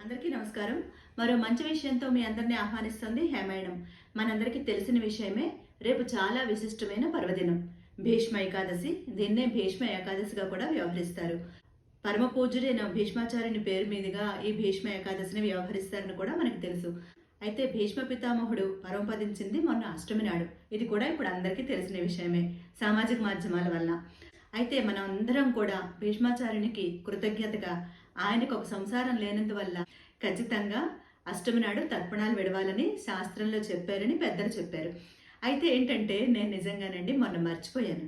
అందరికీ నమస్కారం. మరో మంచి విషయంతో మీ అందరినీ ఆహ్వానిస్తుంది హేమాయణం మనందరికీ తెలిసిన విషయమే రేపు చాలా విశిష్టమైన పర్వదినం. భీష్మ ఏకాదశి దీన్నే భీష్మ ఏకాదశిగా కూడా వ్యవహరిస్తారు. పరమ పూజుడైన భీష్మాచార్యుని పేరు మీదుగా ఈ భీష్మ ఏకాదశిని వ్యవహరిస్తారని కూడా మనకు తెలుసు. అయితే భీష్మ పితామహుడు పరమపదించింది మొన్న అష్టమి నాడు. ఇది కూడా ఇప్పుడు అందరికీ తెలిసిన విషయమే సామాజిక మాధ్యమాల వల్ల అయితే మనం అందరం కూడా భీష్మాచార్యునికి కృతజ్ఞతగా ఆయనకు ఒక సంసారం లేనందువల్ల ఖచ్చితంగా అష్టమి నాడు తర్పణాలు విడవాలని శాస్త్రంలో చెప్పారని పెద్దలు చెప్పారు. అయితే ఏంటంటే నేను నిజంగానండి మొన్న మర్చిపోయాను.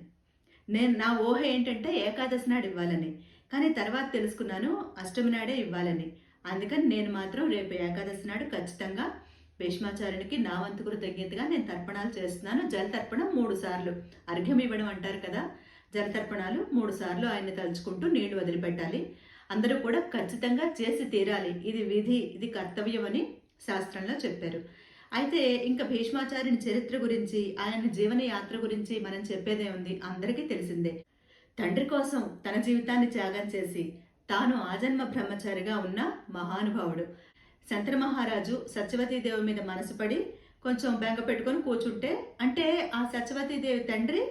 నేను నా ఊహ ఏంటంటే ఏకాదశి నాడు ఇవ్వాలని కానీ తర్వాత తెలుసుకున్నాను అష్టమి నాడే ఇవ్వాలని. అందుకని నేను మాత్రం రేపు ఏకాదశి నాడు ఖచ్చితంగా భీష్మాచార్యునికి నా వంతు కృతజ్ఞతగా నేను తర్పణాలు చేస్తున్నాను. జల తర్పణం మూడు సార్లు. అర్ఘ్యం ఇవ్వడం అంటారు కదా జలతర్పణాలు మూడుసార్లు మూడు సార్లు ఆయన్ని తలుచుకుంటూ నీళ్ళు వదిలిపెట్టాలి. అందరూ కూడా ఖచ్చితంగా చేసి తీరాలి. ఇది విధి ఇది కర్తవ్యం అని శాస్త్రంలో చెప్పారు. అయితే ఇంకా భీష్మాచార్యుని చరిత్ర గురించి ఆయన జీవన యాత్ర గురించి మనం చెప్పేదే ఉంది. అందరికీ తెలిసిందే. తండ్రి కోసం తన జీవితాన్ని త్యాగం చేసి తాను ఆజన్మ బ్రహ్మచారిగా ఉన్న మహానుభావుడు. శంకర మహారాజు సత్యవతీదేవి మీద మనసుపడి కొంచెం బెంగ పెట్టుకొని కూర్చుంటే అంటే ఆ సత్యవతీదేవి తండ్రి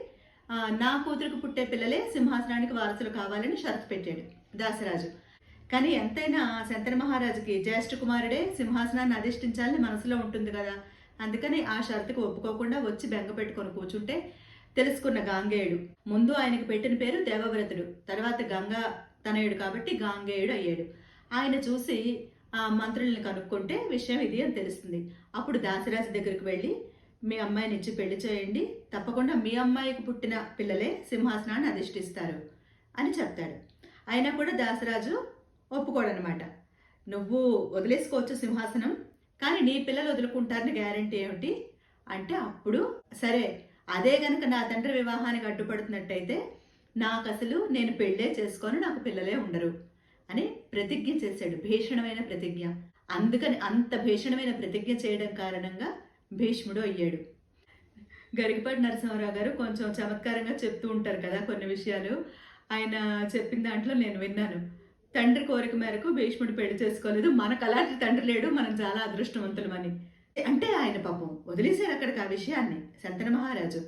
నా కూతురికి పుట్టే పిల్లలే సింహాసనానికి వారసులు కావాలని షరతు పెట్టాడు దాసరాజు. కానీ ఎంతైనా శంతన మహారాజుకి జ్యేష్ఠ కుమారుడే సింహాసనాన్ని అధిష్ఠించాలని మనసులో ఉంటుంది కదా. అందుకని ఆ షరతుకు ఒప్పుకోకుండా వచ్చి బెంగ పెట్టుకొని కూర్చుంటే తెలుసుకున్న గాంగేయుడు. ముందు ఆయనకు పెట్టిన పేరు దేవవ్రతుడు. తర్వాత గంగా తనయుడు కాబట్టి గాంగేయుడు అయ్యాడు. ఆయన చూసి ఆ మంత్రుల్ని కనుక్కుంటే విషయం ఇది అని తెలుస్తుంది. అప్పుడు దాసరాజు దగ్గరికి వెళ్ళి మీ అమ్మాయినిచ్చి పెళ్ళి చేయండి. తప్పకుండా మీ అమ్మాయికి పుట్టిన పిల్లలే సింహాసనాన్ని అధిష్ఠిస్తారు అని చెప్తాడు. అయినా కూడా దాసరాజు ఒప్పుకోడనమాట నువ్వు వదిలేసుకోవచ్చు సింహాసనం కానీ నీ పిల్లలు వదులుకుంటారని గ్యారంటీ ఏమిటి? అంటే అప్పుడు సరే అదే గనక నా తండ్రి వివాహానికి అడ్డుపడుతున్నట్టయితే నాకు అసలు నేను పెళ్ళే చేసుకొని నాకు పిల్లలే ఉండరు అని ప్రతిజ్ఞ చేశాడు. భీషణమైన ప్రతిజ్ఞ. అందుకని అంత భీషణమైన ప్రతిజ్ఞ చేయడం కారణంగా భీష్ముడు అయ్యాడు. గరికపాటి నరసింహారావు గారు కొంచెం చమత్కారంగా చెప్తూ ఉంటారు కదా కొన్ని విషయాలు. ఆయన చెప్పిన దాంట్లో నేను విన్నాను. తండ్రి కోరిక మేరకు భీష్ముడు పెళ్ళి చేసుకోలేదు. మనకు అలాంటి తండ్రి లేడు. మనం చాలా అదృష్టవంతులమని. అంటే ఆయన పాపం వదిలేశారు అక్కడికి ఆ విషయాన్ని శంతన మహారాజు.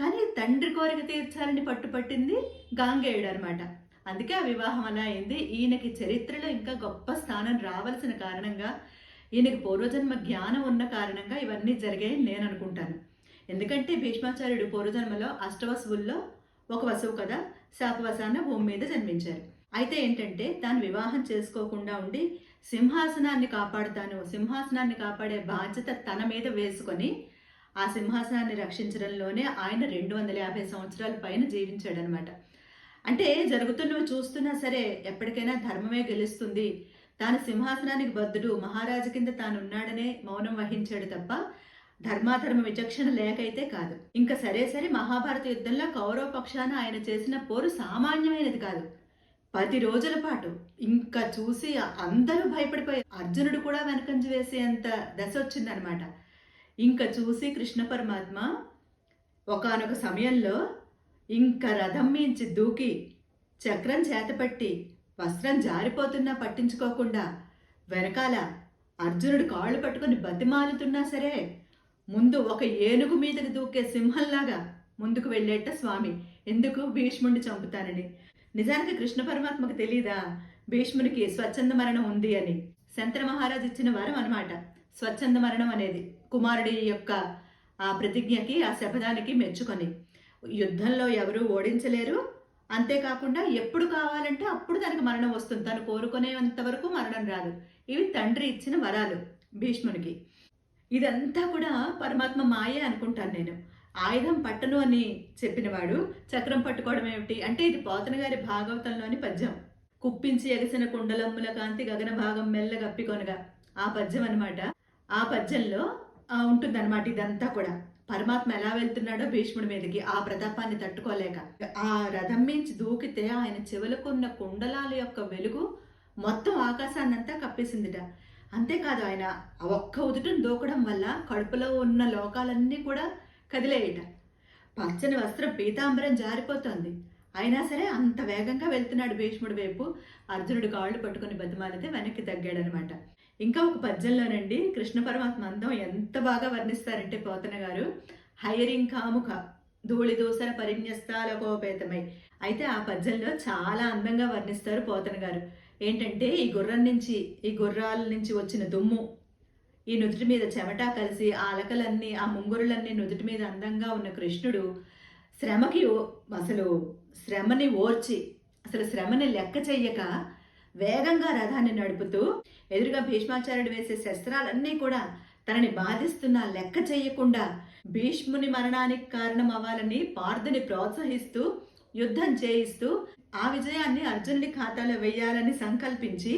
కానీ తండ్రి కోరిక తీర్చాలని పట్టుపట్టింది గాంగేయుడు అనమాట అందుకే ఆ వివాహం అలా అయింది. ఈయనకి చరిత్రలో ఇంకా గొప్ప స్థానం రావాల్సిన కారణంగా ఈయనకి పూర్వజన్మ జ్ఞానం ఉన్న కారణంగా ఇవన్నీ జరిగాయని నేను అనుకుంటాను. ఎందుకంటే భీష్మాచార్యుడు పూర్వజన్మలో అష్టవసువుల్లో ఒక వసువు కదా శాపవసాన భూమి మీద జన్మించారు. అయితే ఏంటంటే తాను వివాహం చేసుకోకుండా ఉండి సింహాసనాన్ని కాపాడుతాను సింహాసనాన్ని కాపాడే బాధ్యత తన మీద వేసుకొని ఆ సింహాసనాన్ని రక్షించడంలోనే ఆయన రెండు వందల యాభై సంవత్సరాల పైన జీవించాడనమాట. అంటే జరుగుతున్నవి చూస్తున్నా సరే ఎప్పటికైనా ధర్మమే గెలుస్తుంది తాను సింహాసనానికి బద్దుడు మహారాజు కింద తాను ఉన్నాడనే మౌనం వహించాడు తప్ప ధర్మాధర్మ విచక్షణ లేకైతే కాదు. ఇంకా సరే సరే మహాభారత యుద్ధంలో కౌరవ పక్షాన ఆయన చేసిన పోరు సామాన్యమైనది కాదు. పది రోజుల పాటు ఇంకా చూసి అందరూ భయపడిపోయి అర్జునుడు కూడా వెనకంజ వేసేంత దశ వచ్చిందనమాట. ఇంకా చూసి కృష్ణ పరమాత్మ ఒకానొక సమయంలో ఇంకా రథం మించి దూకి చక్రం చేతపట్టి వస్త్రం జారిపోతున్నా పట్టించుకోకుండా వెనకాల అర్జునుడు కాళ్ళు పట్టుకొని బతిమాలుతున్నా సరే ముందు ఒక ఏనుగు మీదకి దూకే సింహంలాగా ముందుకు వెళ్ళేట స్వామి. ఎందుకు? భీష్ముడిని చంపుతానని. నిజానికి కృష్ణ పరమాత్మకు తెలీదా? భీష్మునికి స్వచ్ఛంద మరణం ఉంది అని. శంతర మహారాజు ఇచ్చిన వరం అనమాట స్వచ్ఛంద మరణం అనేది కుమారుడి యొక్క ఆ ప్రతిజ్ఞకి ఆ శపథానికి మెచ్చుకొని. యుద్ధంలో ఎవరూ ఓడించలేరు అంతేకాకుండా ఎప్పుడు కావాలంటే అప్పుడు తనకు మరణం వస్తుంది. తను కోరుకునేంత వరకు మరణం రాదు. ఇవి తండ్రి ఇచ్చిన వరాలు భీష్మునికి. ఇదంతా కూడా పరమాత్మ మాయే అనుకుంటాను నేను. ఆయుధం పట్టను అని చెప్పినవాడు చక్రం పట్టుకోవడం ఏమిటి? అంటే ఇది పోతన గారి భాగవతంలోని పద్యం. కుప్పించి ఎగసిన కుండలమ్ముల కాంతి గగన భాగం మెల్ల గప్పికొనగా ఆ పద్యం అనమాట ఆ పద్యంలో ఉంటుందన్నమాట ఇదంతా కూడా. పరమాత్మ ఎలా వెళ్తున్నాడో భీష్ముడి మీదకి ఆ ప్రతాపాన్ని తట్టుకోలేక. ఆ రథం మించి దూకితే ఆయన చెవులకున్న కుండలాల యొక్క వెలుగు మొత్తం ఆకాశాన్నంతా కప్పేసిందిట. అంతేకాదు ఆయన ఆ ఒక్క ఉదుటను దూకడం వల్ల కడుపులో ఉన్న లోకాలన్నీ కూడా కదిలేయట. పచ్చని వస్త్రం పీతాంబరం జారిపోతోంది. అయినా సరే అంత వేగంగా వెళ్తున్నాడు భీష్ముడి వైపు. అర్జునుడు కాళ్ళు పట్టుకుని బతిమాలితే వెనక్కి తగ్గాడనమాట. ఇంకా ఒక పద్యంలోనండి కృష్ణ పరమాత్మ అందం ఎంత బాగా వర్ణిస్తారంటే పోతన గారు. హైరింగ్ కాముక ధూళి దూసర పరిన్యస్తాల కోపేతమై. అయితే ఆ పద్యంలో చాలా అందంగా వర్ణిస్తారు పోతన గారు. ఏంటంటే ఈ గుర్రం నుంచి ఈ గుర్రాల నుంచి వచ్చిన దుమ్ము ఈ నుదుటి మీద చెమట కలిసి ఆ అలకలన్నీ ఆ ముంగురులన్నీ నుదుటి మీద అందంగా ఉన్న కృష్ణుడు శ్రమకి అసలు శ్రమని ఓర్చి అసలు శ్రమని లెక్క చెయ్యక వేగంగా రథాన్ని నడుపుతూ ఎదురుగా భీష్మాచార్యుడు వేసే శస్త్రాలన్నీ కూడా తనని బాధిస్తున్న లెక్క చేయకుండా భీష్ముని మరణానికి కారణం అవ్వాలని పార్థుని ప్రోత్సహిస్తూ యుద్ధం చేయిస్తూ ఆ విజయాన్ని అర్జునుడి ఖాతాలో వెయ్యాలని సంకల్పించి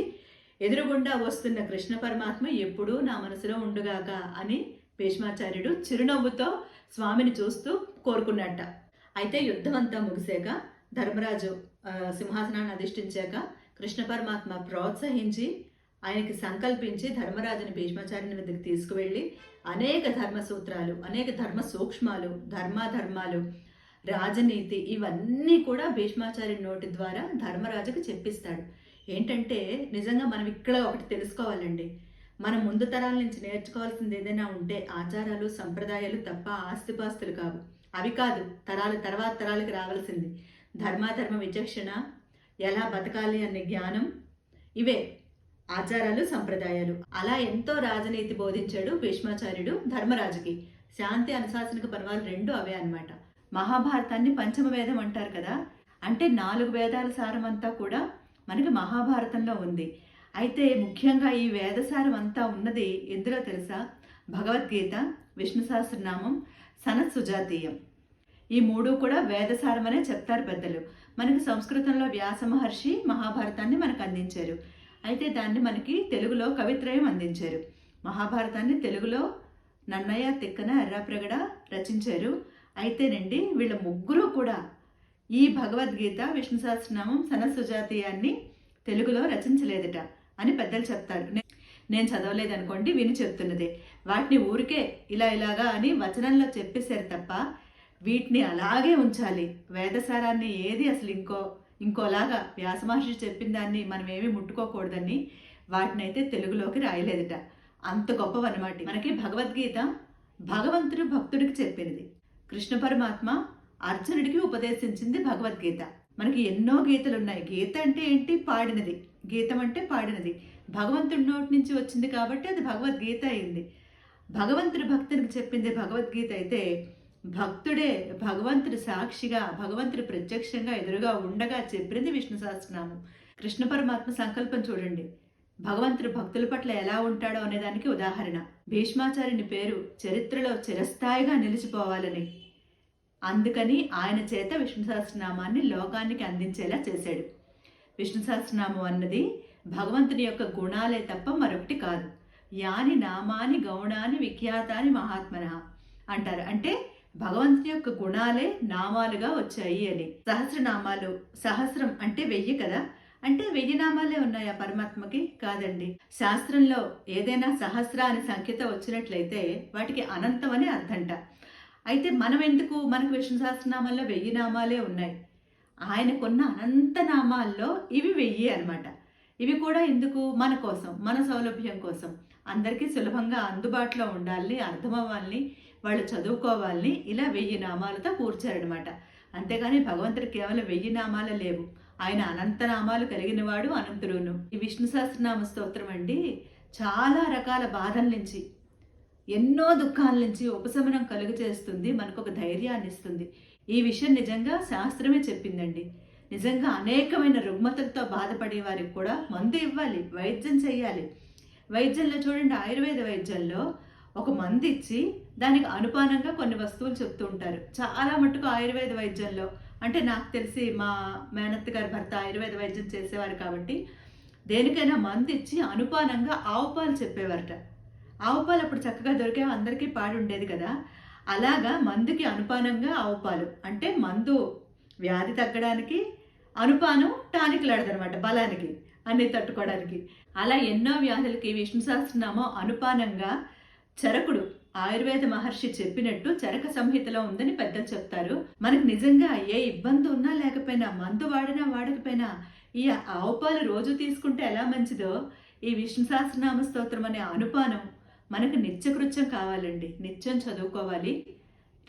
ఎదురుగుండా వస్తున్న కృష్ణ పరమాత్మ ఎప్పుడూ నా మనసులో ఉండుగాక అని భీష్మాచార్యుడు చిరునవ్వుతో స్వామిని చూస్తూ కోరుకున్నట్ట. అయితే యుద్ధం అంతా ముగిసాక ధర్మరాజు సింహాసనాన్ని అధిష్ఠించాక కృష్ణ పరమాత్మ ప్రోత్సహించి ఆయనకి సంకల్పించి ధర్మరాజుని భీష్మాచార్యుని వద్దకు తీసుకువెళ్ళి అనేక ధర్మ సూత్రాలు అనేక ధర్మ సూక్ష్మాలు ధర్మాధర్మాలు రాజనీతి ఇవన్నీ కూడా భీష్మాచార్యుని నోటి ద్వారా ధర్మరాజుకు చెప్పిస్తాడు. ఏంటంటే నిజంగా మనం ఇక్కడ ఒకటి తెలుసుకోవాలండి. మనం ముందు తరాల నుంచి నేర్చుకోవాల్సింది ఏదైనా ఉంటే ఆచారాలు సంప్రదాయాలు తప్ప ఆస్తిపాస్తులు కావు. అవి కాదు తరాల తర్వాత తరాలకు రావాల్సింది. ధర్మాధర్మ విచక్షణ ఎలా బతకాలి అనే జ్ఞానం? ఇవే ఆచారాలు సంప్రదాయాలు. అలా ఎంతో రాజనీతి బోధించాడు భీష్మాచార్యుడు ధర్మరాజుకి. శాంతి అనుశాసనిక పర్వాలు రెండు అవే అన్నమాట. మహాభారతాన్ని పంచమ వేదం అంటారు కదా? అంటే నాలుగు వేదాల సారమంతా కూడా మనకి మహాభారతంలో ఉంది. అయితే ముఖ్యంగా ఈ వేదసారం అంతా ఉన్నది ఎందులో తెలుసా? భగవద్గీత విష్ణు సహస్రనామం సనత్ సుజాతీయం. ఈ మూడు కూడా వేదసారం అనే చెప్తారు పెద్దలు. మనకు సంస్కృతంలో వ్యాస మహర్షి మహాభారతాన్ని మనకు అందించారు. అయితే దాన్ని మనకి తెలుగులో కవిత్రయం అందించారు. మహాభారతాన్ని తెలుగులో నన్నయ్య తిక్కన ఎర్రాప్రగడ రచించారు. అయితేనండి వీళ్ళ ముగ్గురు కూడా ఈ భగవద్గీత విష్ణు సహస్రనామం సనసుజాతీయాన్ని తెలుగులో రచించలేదట అని పెద్దలు చెప్తారు. నే- నేను చదవలేదనుకోండి విని చెప్తున్నదే. వాటిని ఊరికే ఇలా ఇలాగా అని వచనంలో చెప్పేశారు తప్ప వీటిని అలాగే ఉంచాలి. వేదసారాన్ని ఏది అసలు ఇంకో ఇంకోలాగా వ్యాసమహర్షి చెప్పిన దాన్ని మనం ఏమీ ముట్టుకోకూడదని వాటినైతే తెలుగులోకి రాయలేదట. అంత గొప్పవన్నమాట. మనకి భగవద్గీత భగవంతుడు భక్తుడికి చెప్పినది. కృష్ణ పరమాత్మ అర్జునుడికి ఉపదేశించింది భగవద్గీత. మనకి ఎన్నో గీతలు ఉన్నాయి గీత అంటే ఏంటి? పాడినది. గీతం అంటే పాడినది. భగవంతుడి నోటి నుంచి వచ్చింది కాబట్టి అది భగవద్గీత అయింది. భగవంతుడి భక్తునికి చెప్పింది భగవద్గీత అయితే భక్తుడే భగవంతుడి సాక్షిగా భగవంతుడి ప్రత్యక్షంగా ఎదురుగా ఉండగా చెప్పింది విష్ణు సహస్రనామం. కృష్ణ పరమాత్మ సంకల్పం చూడండి. భగవంతుడు భక్తుల పట్ల ఎలా ఉంటాడో అనేదానికి ఉదాహరణ. భీష్మాచార్యుని పేరు చరిత్రలో చిరస్థాయిగా నిలిచిపోవాలని. అందుకని ఆయన చేత విష్ణు సహస్రనామాన్ని లోకానికి అందించేలా చేశాడు. విష్ణు సహస్రనామం అన్నది భగవంతుని యొక్క గుణాలే తప్ప మరొకటి కాదు. యాని నామాని గౌణాని విఖ్యాతాని మహాత్మన అంటారు. అంటే భగవంతుని యొక్క గుణాలే నామాలుగా వచ్చాయి అని. సహస్రనామాలు సహస్రం అంటే వెయ్యి కదా? అంటే వెయ్యి నామాలే ఉన్నాయా పరమాత్మకి? కాదండి. శాస్త్రంలో ఏదైనా సహస్ర అని సంఖ్యత వచ్చినట్లయితే వాటికి అనంతం అని అర్థంట అయితే మనం ఎందుకు? మనకు విష్ణు సహస్రనామాల్లో వెయ్యి నామాలే ఉన్నాయి. ఆయనకున్న అనంత నామాల్లో ఇవి వెయ్యి అన్నమాట. ఇవి కూడా ఎందుకు? మన కోసం మన సౌలభ్యం కోసం. అందరికీ సులభంగా అందుబాటులో ఉండాలని అర్థమవ్వాలని వాళ్ళు చదువుకోవాలని ఇలా వెయ్యి నామాలతో కూర్చారనమాట అంతేగాని భగవంతుడు కేవలం వెయ్యి నామాలు లేవు. ఆయన అనంత నామాలు కలిగిన వాడు అనంతుడును. ఈ విష్ణు సహస్రనామ స్తోత్రం అండి చాలా రకాల బాధల నుంచి ఎన్నో దుఃఖాల నుంచి ఉపశమనం కలుగు చేస్తుంది మనకు ఒక ధైర్యాన్ని ఇస్తుంది. ఈ విషయం నిజంగా శాస్త్రమే చెప్పిందండి. నిజంగా అనేకమైన రుగ్మతలతో బాధపడే వారికి కూడా మందు ఇవ్వాలి వైద్యం చేయాలి. వైద్యంలో చూడండి ఆయుర్వేద వైద్యంలో ఒక మంది ఇచ్చి దానికి అనుపానంగా కొన్ని వస్తువులు చెప్తూ ఉంటారు. చాలా మటుకు ఆయుర్వేద వైద్యంలో అంటే నాకు తెలిసి మా మేనత్ గారి భర్త ఆయుర్వేద వైద్యం చేసేవారు కాబట్టి దేనికైనా మంది ఇచ్చి అనుపానంగా ఆవు పాలు చెప్పేవారట. ఆవు పాలు అప్పుడు చక్కగా దొరికేవి అందరికీ పాడి ఉండేది కదా. అలాగా మందుకి అనుపానంగా ఆవు పాలు అంటే మందు వ్యాధి తగ్గడానికి అనుపానం టానిక్ లాడదనమాట బలానికి అన్ని తట్టుకోవడానికి. అలా ఎన్నో వ్యాధులకి విష్ణు సహస్రనామం అనుపానంగా చరకుడు ఆయుర్వేద మహర్షి చెప్పినట్టు చరక సంహితలో ఉందని పెద్దలు చెప్తారు. మనకు నిజంగా ఏ ఇబ్బంది ఉన్నా లేకపోయినా మందు వాడినా వాడకపోయినా ఈ ఆవు పాలు రోజు తీసుకుంటే ఎలా మంచిదో? ఈ విష్ణు సహస్రనామ స్తోత్రం అనే అనుపానం మనకు నిత్యకృత్యం కావాలండి. నిత్యం చదువుకోవాలి.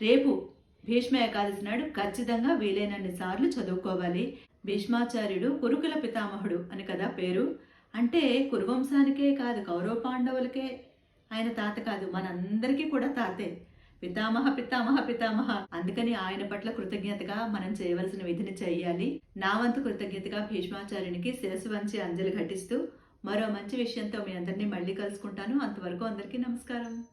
రేపు భీష్మ ఏకాదశి నాడు ఖచ్చితంగా వీలైనన్ని సార్లు చదువుకోవాలి. భీష్మాచార్యుడు కురుకుల పితామహుడు అని కదా పేరు. అంటే కురువంశానికే కాదు కౌరవ పాండవులకే ఆయన తాత కాదు మనందరికీ కూడా తాతే. పితామహ పితామహ పితామహ. అందుకని ఆయన పట్ల కృతజ్ఞతగా మనం చేయవలసిన విధిని చేయాలి. నా వంతు కృతజ్ఞతగా భీష్మాచార్యునికి శిరసు వంచి అంజలి ఘటిస్తూ మరో మంచి విషయంతో మీ అందరినీ మళ్ళీ కలుసుకుంటాను. అంతవరకు అందరికీ నమస్కారం.